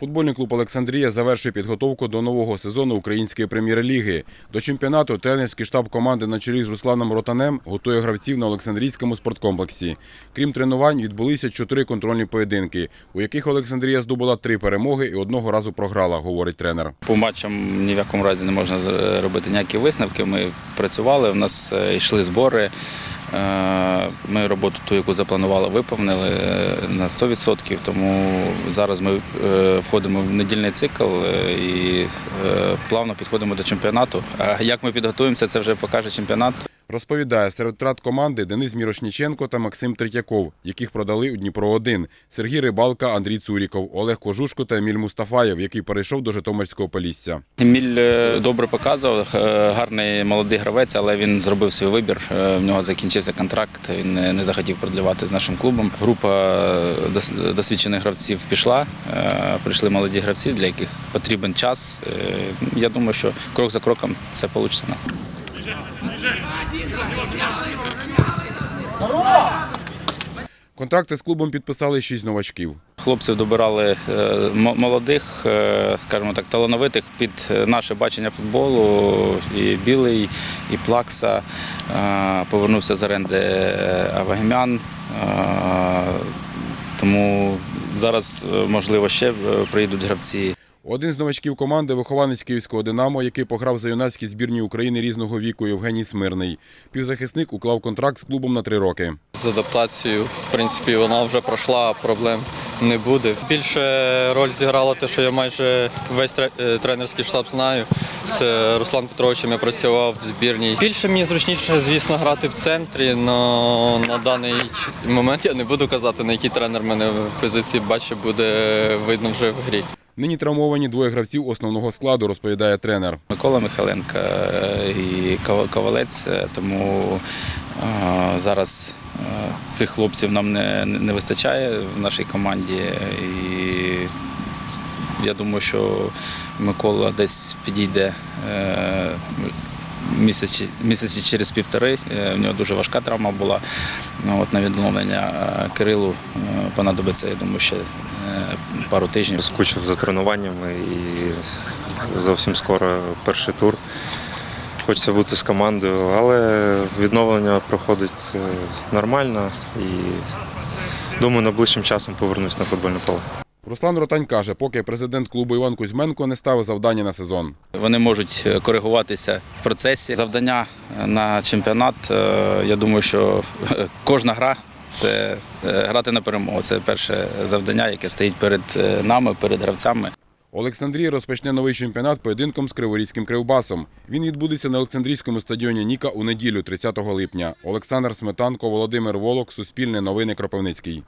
Футбольний клуб Олександрія завершує підготовку до нового сезону Української прем'єр-ліги. До чемпіонату тренерський штаб команди на чолі з Русланом Ротанем готує гравців на Олександрійському спорткомплексі. Крім тренувань, відбулися чотири контрольні поєдинки, у яких Олександрія здобула три перемоги і одного разу програла, говорить тренер. По матчам ні в якому разі не можна робити ніякі висновки. Ми працювали, в нас е, йшли збори. Е, Ми роботу ту, яку запланували, виповнили е, на 100%, тому зараз ми е, входимо в недільний цикл і плавно підходимо до чемпіонату. А як ми підготуємося, це вже покаже чемпіонат. Розповідає серед втрат команди Денис Мірошніченко та Максим Третьяков, яких продали у Дніпро-1, Сергій Рибалка, Андрій Цуріков, Олег Кожушко та Еміль Мустафаєв, який перейшов до Житомирського Полісся. Еміль е, добре показував, е, гарний молодий гравець, але він зробив свій вибір. Е, В нього закінчився контракт. Він не захотів продлівати з нашим клубом. Група досвідчених гравців пішла. Прийшли молоді гравці, для яких потрібен час. Я думаю, що крок за кроком все вийде у нас. Контракти з клубом підписали шість новачків. Хлопців добирали е, молодих, е, скажімо так, талановитих під е, наше бачення футболу. І Білий, і Плакса. Повернувся з оренди Авагімян. Тому зараз, можливо, ще приїдуть гравці. Один з новачків команди вихованець київського Динамо, який пограв за юнацькі збірні України різного віку Євгеній Смирний. Півзахисник уклав контракт з клубом на три роки. З адаптацією, в принципі, вона вже пройшла, проблем не буде. Більше роль зіграло те, що я майже весь е, тренерський штаб знаю. З Русланом Петровичем я працював в збірній. Більше мені зручніше, звісно, грати в центрі, але на даний момент я не буду казати, на який тренер мене в позиції бачить, буде видно вже в грі. Нині травмовані двоє гравців основного складу, розповідає тренер. Микола Михайленко е, і Ков- Ковалець. е, Тому е, зараз цих хлопців нам не, не вистачає в нашій команді. І я думаю, що Микола десь підійде місяці, місяці через півтори. Е, В нього дуже важка травма була. Ну, от на відновлення е, Кирилу е, понадобиться, я думаю, ще пару тижнів. Скучив за тренуваннями і зовсім скоро перший тур. Хочеться бути з командою, але відновлення проходить нормально і думаю, найближчим часом повернусь на футбольне поле. Руслан Ротань каже, поки президент клубу Іван Кузьменко не ставив завдання на сезон. Вони можуть е, коригуватися в процесі. Завдання е, на чемпіонат. е, Я думаю, що кожна гра це грати на перемогу. Це перше завдання, яке стоїть перед нами, перед гравцями. Олександрія розпочне новий чемпіонат поєдинком з Криворізьким Кривбасом. Він відбудеться на Олександрійському стадіоні Ніка у неділю, 30 липня. Олександр Сметанко, Володимир Волок, Суспільне новини Кропивницький.